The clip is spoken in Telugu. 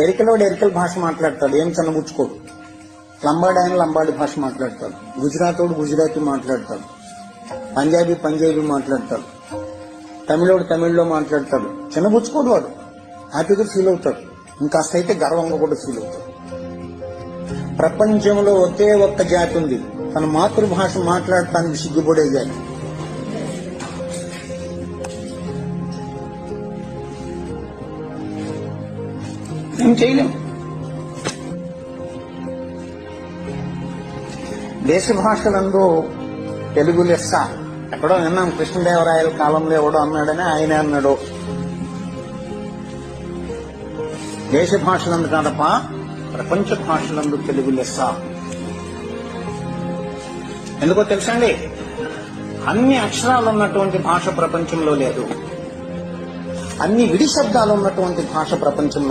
ఎరికలోడు ఎరికల భాష మాట్లాడతాడు. ఏం చిన్నబుచ్చుకోడు లంబాడి ఆయన లంబాడి భాష మాట్లాడతాడు. గుజరాతోడు గుజరాతీ మాట్లాడతాడు. పంజాబీ పంజాబీ మాట్లాడతాడు. తమిళోడు తమిళ్ళో మాట్లాడతాడు. చిన్నబుచ్చుకోడు వాడు. హ్యాపీగా ఫీల్ అవుతాడు. ఇంకాస్త అయితే గర్వంగా కూడా ఫీల్ అవుతాడు. ప్రపంచంలో ఒకే ఒక్క జాతి ఉంది. తన మాతృభాష మాట్లాడటానికి సిగ్గుపడే జాతి ఏం చేయలేం. దేశ భాషలందు తెలుగు లెస్స. ఎక్కడో విన్నాం కృష్ణదేవరాయల కాలంలో ఎవడో అన్నాడని ఆయన అన్నాడు. దేశ భాషలందు కాదప్ప ప్రపంచ భాషలందు తెలుగు లెస్స. ఎందుకో తెలుసండి అన్ని అక్షరాలు ఉన్నటువంటి భాష ప్రపంచంలో లేదు. అన్ని విడి శబ్దాలు ఉన్నటువంటి భాష ప్రపంచంలో